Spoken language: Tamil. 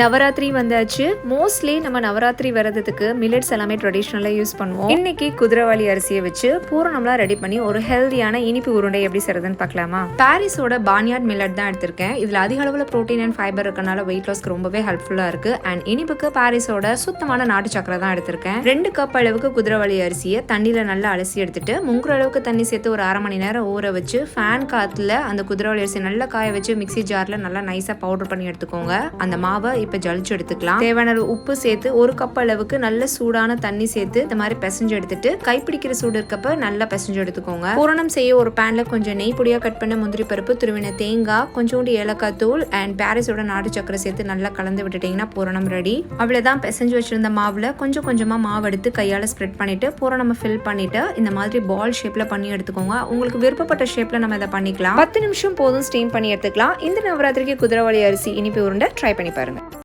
நவராத்திரி வந்தாச்சு. மோஸ்ட்லி நம்ம நவராத்திரி வரதுக்கு மில்லட்ஸ் எல்லாமே ட்ரெடிஷ்னலாக யூஸ் பண்ணுவோம். இன்னைக்கு குதிரவாளி அரிசியை வச்சு பூரணம்லாம் ரெடி பண்ணி ஒரு ஹெல்தியான இனிப்பு உருண்டை எப்படி செய்யறதுன்னு பார்க்கலாமா? பாரிஸோட பானியார்ட் மில்லட் தான் எடுத்திருக்கேன். இதில் அதிக அளவில் ப்ரோட்டீன் அண்ட் ஃபைபர் இருக்கனால வெயிட் லாஸ்க்கு ரொம்பவே ஹெல்ப்ஃபுல்லாக இருக்கு. அண்ட் இனிப்புக்கு பாரிஸோட சுத்தமான நாட்டு சக்கரை தான் எடுத்திருக்கேன். ரெண்டு கப் அளவுக்கு குதிரவாளி அரிசியை தண்ணியில் நல்லா அலசி எடுத்துட்டு முங்குற அளவுக்கு தண்ணி சேர்த்து ஒரு அரை மணி நேரம் ஊற வச்சு ஃபேன் காற்றுல அந்த குதிரவாளி அரிசி நல்லா காய வச்சு மிக்ஸி ஜாரில் நல்லா நைஸாக பவுடர் பண்ணி எடுத்துக்கோங்க. அந்த மாவை இப்போ ஜலிச்சு எடுத்துக்கலாம். தேவையான உப்பு சேர்த்து ஒரு கப் அளவுக்கு நல்ல சூடான தண்ணி சேர்த்து இந்த மாதிரி பிசைஞ்சு எடுத்துட்டு கைப்பிடிக்கிற சூடு இருக்கப்ப நல்லா பிசைஞ்சு எடுத்துக்கோங்க. பூரணம் செய்ய ஒரு பேன்ல கொஞ்சம் நெய் பொடியா கட் பண்ண முந்திரி பருப்பு துருவின தேங்காய் கொஞ்சோண்டு ஏலக்காய் தூள் அண்ட் பேரிஸோட நாட்டு சக்கரை சேர்த்து நல்லா கலந்து விட்டுட்டீங்கன்னா பூரணம் ரெடி அவ்வளவுதான் பிசைஞ்சு வச்சிருந்த மாவுல கொஞ்சம் கொஞ்சமா மாவு எடுத்து கையால ஸ்ப்ரெட் பண்ணிட்டு பூரணம் ஃபில் பண்ணிட்டு இந்த மாதிரி பால் ஷேப்ல பண்ணி எடுத்துக்கோங்க. உங்களுக்கு விருப்பப்பட்ட ஷேப்ல நம்ம இதை பண்ணிக்கலாம். பத்து நிமிஷம் போதும் ஸ்டீம் பண்ணி எடுத்துக்கலாம். இந்த நவராத்திரிக்கு குதிரவாளி அரிசி இனிப்பு உருண்டை ட்ரை பண்ணி பாருங்க.